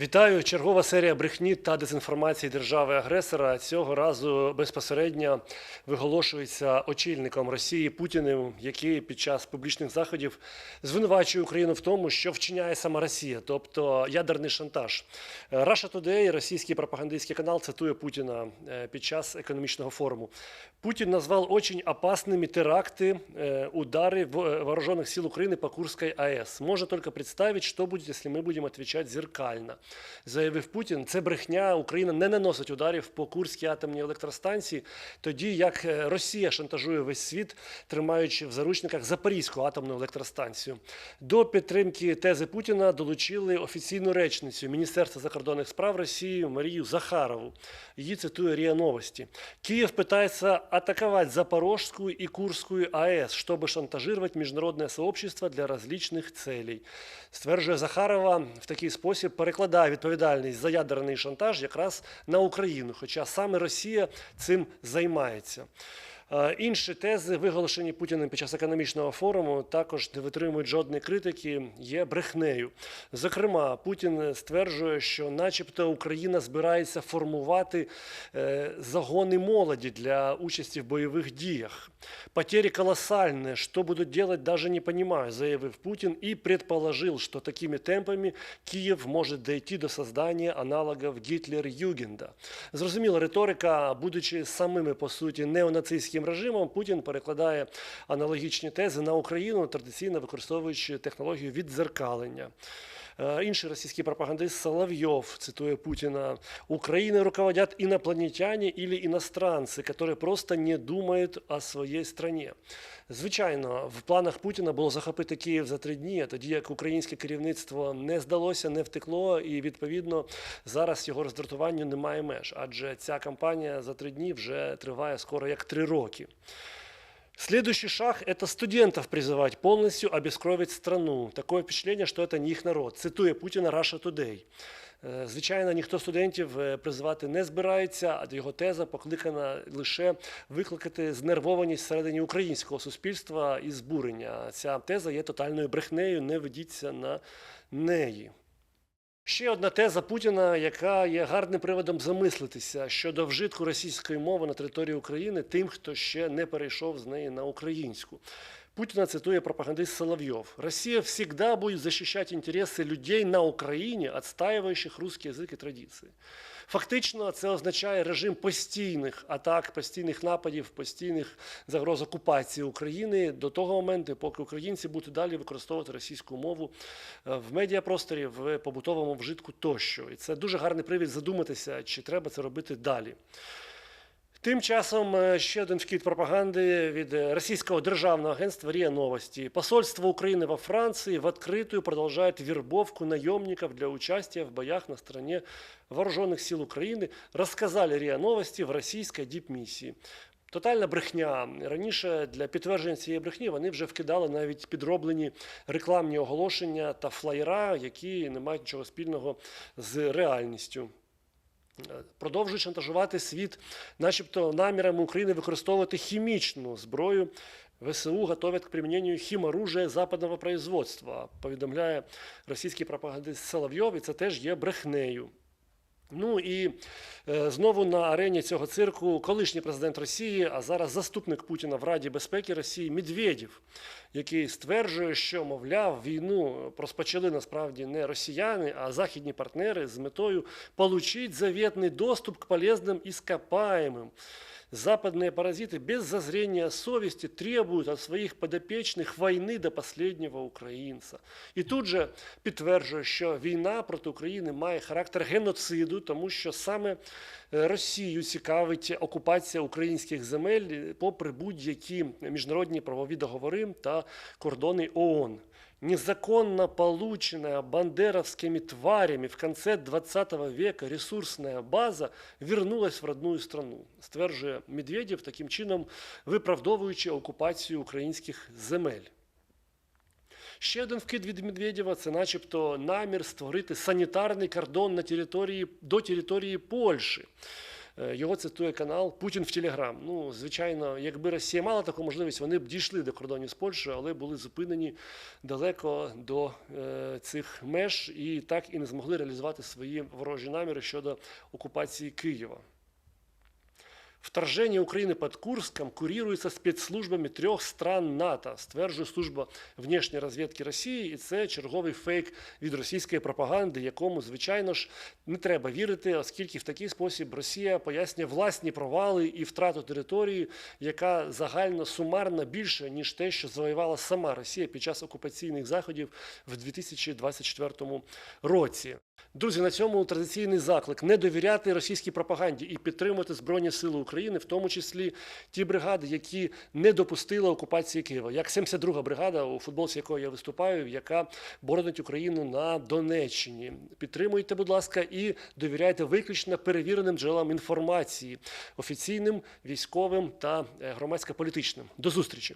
Вітаю! Чергова серія брехні та дезінформації держави-агресора цього разу безпосередньо виголошується очільником Росії Путіним, який під час публічних заходів звинувачує Україну в тому, що вчиняє сама Росія, тобто ядерний шантаж. Е, Russia Today, російський пропагандистський канал, цитує Путіна е, під час економічного форуму. Путин назвал очень опасными теракты, э, удары в- э, вооруженных сил Украины по Курской АЭС. Можно только представить, что будет, если мы будем отвечать зеркально. Заявив Путін, це брехня. Україна не наносить ударів по Курській атомній електростанції, тоді як е, Росія шантажує весь світ, тримаючи в заручниках Запорізьку атомну електростанцію. До підтримки тези Путіна долучили офіційну речницю Міністерства закордонних справ Росії Марію Захарову. Її цитує РІА Новості. Киев пытается атаковать Запорожскую и Курскую АЭС, чтобы шантажировать международное сообщество для различных целей. Стверджує Захарова, в такий спосіб перекладає відповідальність за ядерний шантаж якраз на Україну, хоча саме Росія цим займається. Е, Інші тези, виголошені Путіним під час економічного форуму, також не витримують жодної критики, є брехнею. Зокрема, Путін стверджує, що, начебто, Україна збирається формувати е, загони молоді для участі в бойових діях. Потери колоссальные, что будут делать, даже не понимаю, заявив Путин и предположил, что такими темпами Киев может дойти до создания аналогов Гітлер-Югенда. Зрозуміла риторика, будучи самими по суті неонацистським режимом, Путін перекладає аналогічні тези на Україну, традиційно використовуючи технологію віддзеркалення. Е, Інший російський пропагандист Соловьев, цитує Путина, «Украиной руководят инопланетяне или иностранцы, которые просто не думают о своей стране». Звичайно, в планах Путіна було захопити Київ за три дні, а тоді як українське керівництво не здалося, не втекло, і відповідно зараз його роздратуванню немає меж, адже ця кампанія за три дні вже триває скоро як три роки. Следующий шаг – это студентов призывать полностью обескровить страну. Такое впечатление, что это не их народ. Цитує Путіна Russia Today. Е, Звичайно, ніхто студентів е, призивати не збирається, а його теза покликана лише викликати знервованість всередині українського суспільства і збурення. Ця теза є тотальною брехнею, не ведіться на неї. Ще одна теза Путіна, яка є гарним приводом замислитися щодо вжитку російської мови на території України тим, хто ще не перейшов з неї на українську. Путіна цитує пропагандист Соловьев. «Россия всегда будет защищать интересы людей на Україні, отстаивающих русский язик і традиції». Фактично, це означає режим постійних атак, постійних нападів, постійних загроз окупації України до того моменту, поки українці будуть далі використовувати російську мову е, в медіапросторі, в побутовому вжитку тощо. І це дуже гарний привід задуматися, чи треба це робити далі. Тим часом е, ще один вкид пропаганди від е, російського державного агентства РИА Новости. Посольство Украины во Франции в открытую продолжает вербовку наемников для участия в боях на стороне вооруженных сил Украины, рассказали РИА Новости в российской дипмиссии. Тотальна брехня. Раніше для підтвердження цієї брехні вони вже вкидали навіть підроблені рекламні оголошення та флаєра, які не мають нічого спільного з реальністю. Продовжують шантажувати світ, начебто намірами України використовувати хімічну зброю. ВСУ готовят к применению хіморужия западного производства, повідомляє російський пропагандист Соловйов, і це теж є брехнею. Ну і е, знову на арені цього цирку колишній президент Росії, а зараз заступник Путіна в Раді безпеки Росії Медведєв, який стверджує, що, мовляв, війну розпочали насправді не росіяни, а західні партнери з метою получить завітний доступ к полезним ископаемым Западные паразиты без зазрения совести требуют от своих подопечных войны до последнего українця. І тут же підтверджує, що війна проти України має характер геноциду, тому що саме е, Росію цікавить окупація українських земель е, попри будь-які міжнародні правові договори та кордони ООН. Незаконно полученная бандеровскими тварями в конце 20 века ресурсная база вернулась в родную страну, стверджує Медведєв, таким чином виправдовуючи окупацію українських земель. Ще один вкид від Медведєва це начебто намір створити санітарний кордон на території, до території Польщі. Е, Його цитує канал Путін в Телеграм. Ну, звичайно, якби Росія мала таку можливість, вони б дійшли до кордонів з Польщею, але були зупинені далеко до е, цих меж і так і не змогли реалізувати свої ворожі наміри щодо окупації Киева. Вторжение Украины под Курском курируется спецслужбами трьох стран НАТО, стверджує служба внешньої розвідки Росії, і це черговий фейк від російської пропаганди, якому, звичайно ж, не треба вірити, оскільки в такий спосіб Росія пояснює власні провали і втрату території, яка загально сумарно більше, ніж те, що завоювала сама Росія під час окупаційних заходів в 2024 році. Друзі, на цьому традиційний заклик не довіряти російській пропаганді і підтримувати Збройні Сили України, в тому числі ті бригади, які не допустили окупації Києва, як 72-га бригада, у футболці якої я виступаю, яка боронить Україну на Донеччині. Підтримуйте, будь ласка, і довіряйте виключно перевіреним джерелам інформації, офіційним, військовим та е, громадсько-політичним. До зустрічі!